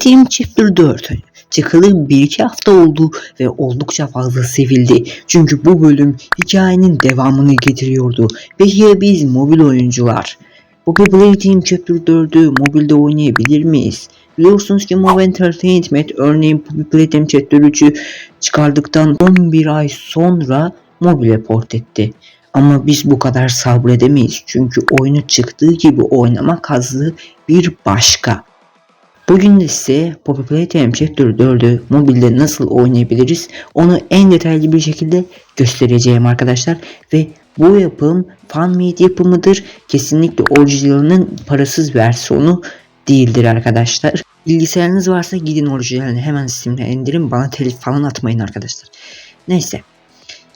Team Chapter 4 çıkalı 1-2 hafta oldu ve oldukça fazla sevildi. Çünkü bu bölüm hikayenin devamını getiriyordu. Peki biz mobil oyuncular bu Replay Team Chapter 4'ü mobilde oynayabilir miyiz? Biliyorsunuz ki Move Entertainment örneğin Poppy Playtime Chapter 3'ü çıkardıktan 11 ay sonra mobile port etti. Ama biz bu kadar sabredemeyiz çünkü oyunu çıktığı gibi oynamak hazzı bir başka. Bugün de size Poppy Playtime Chapter 4'ü mobilde nasıl oynayabiliriz onu en detaylı bir şekilde göstereceğim arkadaşlar. Ve bu yapım fanmade yapımıdır. Kesinlikle orijinalinin parasız versiyonu değildir arkadaşlar. Bilgisayarınız varsa gidin orijinalini hemen Steam'den indirin. Bana telif falan atmayın arkadaşlar. Neyse.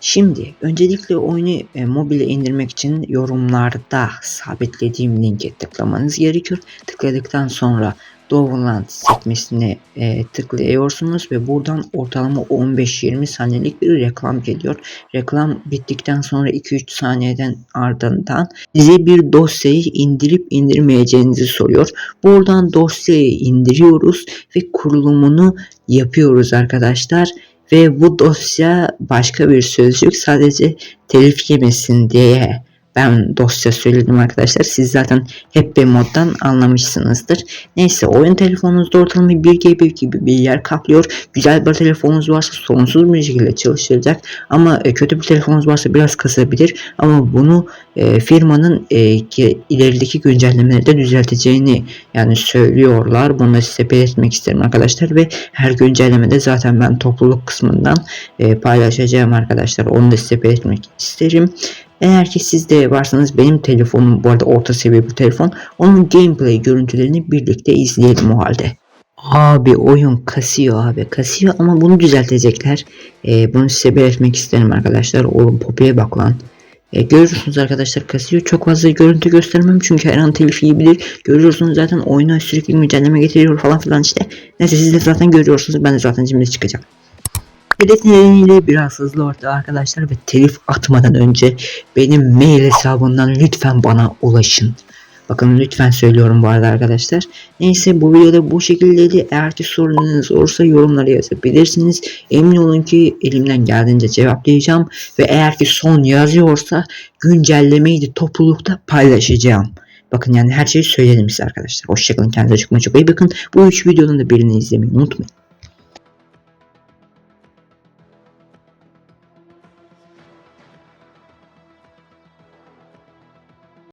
Şimdi öncelikle oyunu e, mobile indirmek için yorumlarda sabitlediğim linke tıklamanız gerekiyor. Tıkladıktan sonra Download sekmesine e, tıklıyorsunuz ve buradan ortalama 15-20 saniyelik bir reklam geliyor. Reklam bittikten sonra 2-3 saniyeden ardından size bir dosyayı indirip indirmeyeceğinizi soruyor. Buradan dosyayı indiriyoruz ve kurulumunu yapıyoruz arkadaşlar ve bu dosya başka bir sözcük sadece telif yemesin diye ben dosya söyledim arkadaşlar. Siz zaten hep bir moddan anlamışsınızdır. Neyse oyun telefonunuzda ortalama 1 GB gibi bir yer kaplıyor. Güzel bir telefonunuz varsa sorunsuz bir şekilde çalıştıracak. Ama e, kötü bir telefonunuz varsa biraz kasabilir. Ama bunu e, firmanın e, ki, ilerideki güncellemelerde düzelteceğini yani söylüyorlar. Bunu size belirtmek isterim arkadaşlar ve her güncellemede zaten ben topluluk kısmından paylaşacağım arkadaşlar. Onu da size belirtmek isterim. Eğer ki siz de varsanız benim telefonum bu arada orta seviye bir telefon. Onun gameplay görüntülerini birlikte izleyelim o halde. Abi oyun kasıyor abi kasıyor ama bunu düzeltecekler. Ee, bunu size belirtmek isterim arkadaşlar. Oğlum Poppy'ye bak lan. E, görüyorsunuz arkadaşlar kasıyor. Çok fazla görüntü göstermem çünkü her an telif yiyebilir. Görüyorsunuz zaten oyuna sürekli güncelleme getiriyor falan filan işte. Neyse siz de zaten görüyorsunuz. Ben de zaten şimdi çıkacağım. Hedef nedeniyle biraz hızlı orta arkadaşlar ve telif atmadan önce benim mail hesabından lütfen bana ulaşın. Bakın lütfen söylüyorum bu arada arkadaşlar. Neyse bu videoda bu şekildeydi. Eğer ki sorunlarınız olursa yorumlara yazabilirsiniz. Emin olun ki elimden geldiğince cevaplayacağım. Ve eğer ki son yazıyorsa güncellemeyi de toplulukta paylaşacağım. Bakın yani her şeyi söyledim size arkadaşlar. Hoşçakalın kendinize çok çok iyi bakın. Bu üç videonun da birini izlemeyi unutmayın.